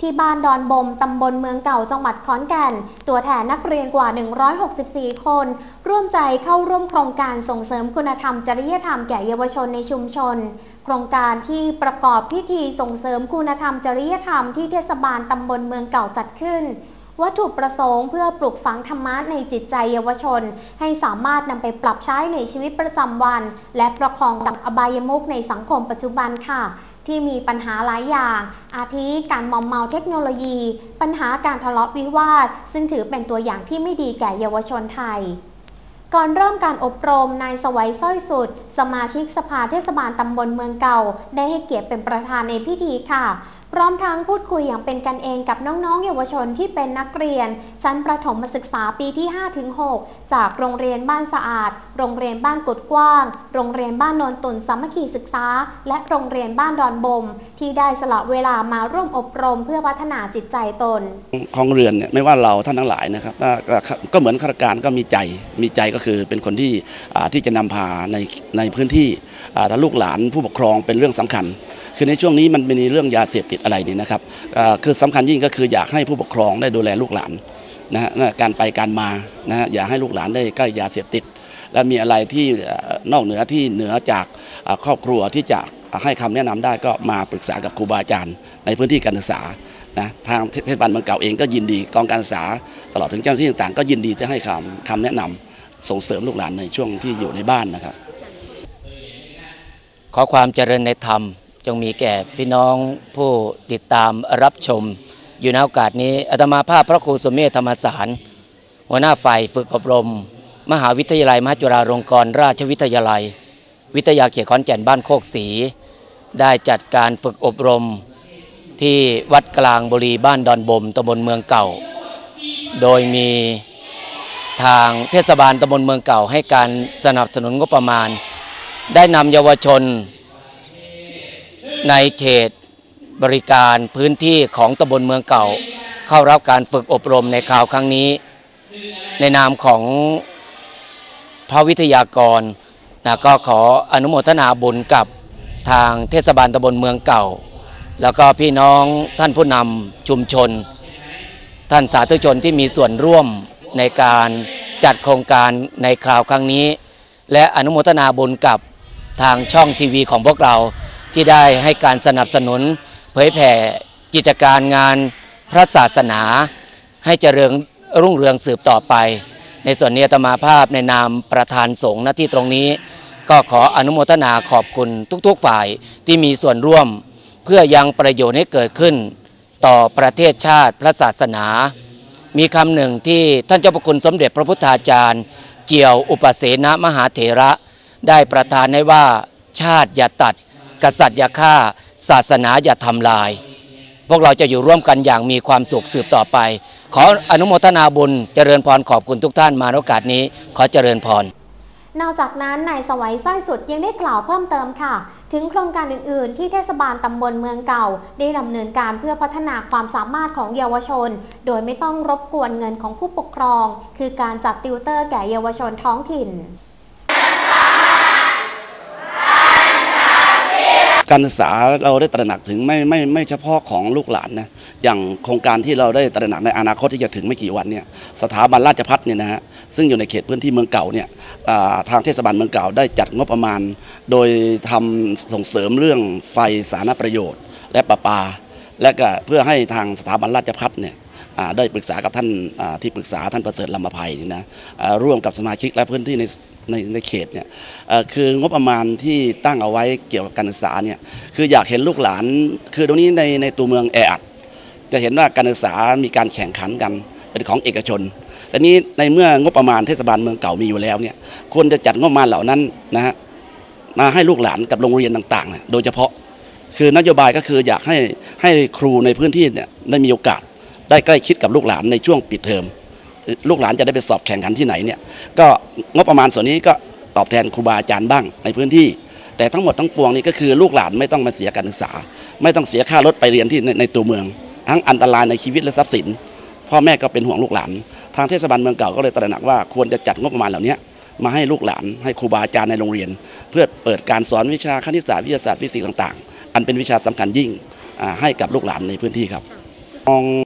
ที่บ้านดอนบม ตำบลเมืองเก่าจังหวัดขอนแก่น ตัวแทนนักเรียนกว่า 164 คน ร่วมใจเข้าร่วมโครงการส่งเสริมคุณธรรมจริยธรรมแก่เยาวชนในชุมชน โครงการที่ประกอบพิธีส่งเสริมคุณธรรมจริยธรรมที่เทศบาลตำบลเมืองเก่าจัดขึ้น วัตถุประสงค์เพื่อปลูกฝังธรรมะในจิตใจเยาวชน ให้สามารถนำไปปรับใช้ในชีวิตประจำวัน และประคองดับอบายมุกในสังคมปัจจุบันค่ะ ที่มีปัญหาหลายอย่าง อาทิการมอมเมาเทคโนโลยี ปัญหาการทะเลาะวิวาท ซึ่งถือเป็นตัวอย่างที่ไม่ดีแก่เยาวชนไทยก่อนเริ่มการอบรมนายสวัยสร้อยสุด สมาชิกสภาเทศบาลตำบลเมืองเก่า ได้ให้เกียรติเป็นประธานในพิธีค่ะ พร้อมทั้งพูดคุยอย่างเป็นกันเองกับน้องๆ เยาวชนที่เป็นนักเรียน ชั้นประถมศึกษาปีที่ 5-6 จากโรงเรียนบ้านสะอาด โรงเรียนบ้านกุดกว้าง โรงเรียนบ้านโนนตุนสามัคคีศึกษา และโรงเรียนบ้านดอนบม ที่ได้สละเวลามาร่วมอบรมเพื่อพัฒนาจิตใจตน ของเรือนเนี่ยไม่ว่าเราท่านทั้งหลายนะครับก็ก็เหมือนข้าราชการก็มีใจมีใจก็คือเป็นคนที่ที่จะนำพาในในพื้นที่ถ้าลูกหลานผู้ปกครองเป็นเรื่องสำคัญคือในช่วงนี้มันมีเรื่องยาเสพติดอะไรนี่นะครับคือสำคัญยิ่งก็คืออยากให้ผู้ปกครองได้ดูแลลูกหลานนะฮะการไปการมานะฮะอย่าให้ลูกหลานได้ใกล้ยาเสพติด และมีอะไรที่นอกเหนือที่เหนือจากครอบครัวที่จะให้คำแนะนำได้ก็มาปรึกษากับครูบาอาจารย์ ในพื้นที่การศึกษานะทางเทศบาลเมืองเก่าเองก็ยินดีกองการศึกษา ตลอดถึงเจ้าหน้าที่ต่างๆ ก็ยินดีจะให้คำคำแนะนำส่งเสริมลูกหลานในช่วงที่อยู่ในบ้านนะครับ ขอความเจริญในธรรม จงมีแก่พี่น้องผู้ติดตามรับชม อยู่ในโอกาสนี้อาตมาภาพพระครูสมเมธธรรมสาร หัวหน้าฝ่ายฝึกอบรม มหาวิทยาลัยมหาจุฬาลงกรณราชวิทยาลัย วิทยาเขตขอนแก่นบ้านโคกศรีได้จัดการฝึกอบรม ที่วัดกลางบุรีบ้านดอนบมตำบลเมืองเก่า โดยมีทางเทศบาลตำบลเมืองเก่าให้การสนับสนุนงบประมาณ ได้นำเยาวชน ในเขตบริการพื้นที่ของตำบลเมืองเก่า เข้ารับการฝึกอบรมในคราวครั้งนี้ ในนามของพระวิทยากรนะก็ขออนุโมทนาบุญกับทางเทศบาลตำบลเมืองเก่า แล้วก็พี่น้องท่านผู้นำชุมชน ท่านสาธุชนที่มีส่วนร่วมในการจัดโครงการในคราวครั้งนี้ และอนุโมทนาบุญกับทางช่องทีวีของพวกเรา ที่ได้ให้การสนับสนุน เผยแผ่กิจการงานพระศาสนา ให้เจริญรุ่งเรืองสืบต่อไป ในส่วนนี้อาตมาภาพในนามประธานสงฆ์หน้าที่ตรงนี้ ก็ขออนุโมทนาขอบคุณทุกๆฝ่ายที่มีส่วนร่วม เพื่อยังประโยชน์ให้เกิดขึ้น ต่อประเทศชาติพระศาสนา มีคำหนึ่งที่ท่านเจ้าพระคุณสมเด็จพระพุทธาจารย์ เกี่ยวอุปเสนมหาเถระ ได้ประทานให้ว่าชาติอย่าตัด กษัตริย์อย่าฆ่า ศาสนาอย่าทำลาย พวกเราจะอยู่ร่วมกันอย่างมีความสุขสืบต่อไป ขออนุโมทนาบุญเจริญพรขอบคุณทุกท่านมาโอกาสนี้ ขอเจริญพรนอกจากนั้นนายสวัยสร้อยสุดยังได้กล่าวเพิ่มเติมค่ะ ถึงโครงการอื่น ๆ ที่เทศบาลตำบลเมืองเก่า ได้ดำเนินการเพื่อพัฒนาความสามารถของเยาวชน โดยไม่ต้องรบกวนเงินของผู้ปกครอง คือการจัดติวเตอร์แก่เยาวชนท้องถิ่น การศึกษาเราได้ตระหนักถึงไม่ไม่ไม่เฉพาะของลูกหลานนะอย่างโครงการที่เราได้ตระหนักในอนาคตที่จะถึงไม่กี่วันเนี่ยสถาบันราชพัฒเนี่ยนะฮะซึ่งอยู่ในเขตพื้นที่เมืองเก่าเนี่ยทางเทศบาลเมืองเก่าได้จัดงบประมาณ โดยทำส่งเสริมเรื่องไฟสาธารณประโยชน์ และประปา และก็เพื่อให้ทางสถาบันราชพัฒเนี่ย ได้ปรึกษากับท่านที่ปรึกษาท่านประเสริฐลำมภัยนี่นะร่วมกับสมาชิกและพื้นที่ในในในเขตเนี่ยคืองบประมาณที่ตั้งเอาไว้เกี่ยวกับการศึกษาเนี่ยคืออยากเห็นลูกหลาน คือตรงนี้ในในตัวเมืองแออัดจะเห็นว่าการศึกษามีการแข่งขันกันเป็นของเอกชนแต่นี้ในเมื่องบประมาณเทศบาลเมืองเก่ามีอยู่แล้วเนี่ยควรจะจัดงบประมาณเหล่านั้นนะฮะมาให้ลูกหลานกับโรงเรียนต่างๆ โดยเฉพาะคือนโยบายก็คืออยากให้ให้ครูในพื้นที่เนี่ยได้มีโอกาส ได้ใกล้ชิดกับลูกหลานในช่วงปิดเทอม ลูกหลานจะได้ไปสอบแข่งขันที่ไหนเนี่ยก็งบประมาณส่วนนี้ก็ตอบแทนครูบาอาจารย์บ้างในพื้นที่ แต่ทั้งหมดทั้งปวงนี่ก็คือลูกหลานไม่ต้องมาเสียการศึกษา ไม่ต้องเสียค่ารถไปเรียนที่ในในตัวเมือง ทั้งอันตรายในชีวิตและทรัพย์สิน พ่อแม่ก็เป็นห่วงลูกหลาน ทางเทศบาลเมืองเก่าก็เลยตระหนักว่าควรจะจัดงบประมาณเหล่านี้มาให้ลูกหลานให้ครูบาอาจารย์ในโรงเรียน เพื่อเปิดการสอนวิชาคณิตศาสตร์วิทยาศาสตร์ฟิสิกส์ต่างๆ อันเป็นวิชาสำคัญยิ่งให้กับลูกหลานในพื้นที่ครับมอง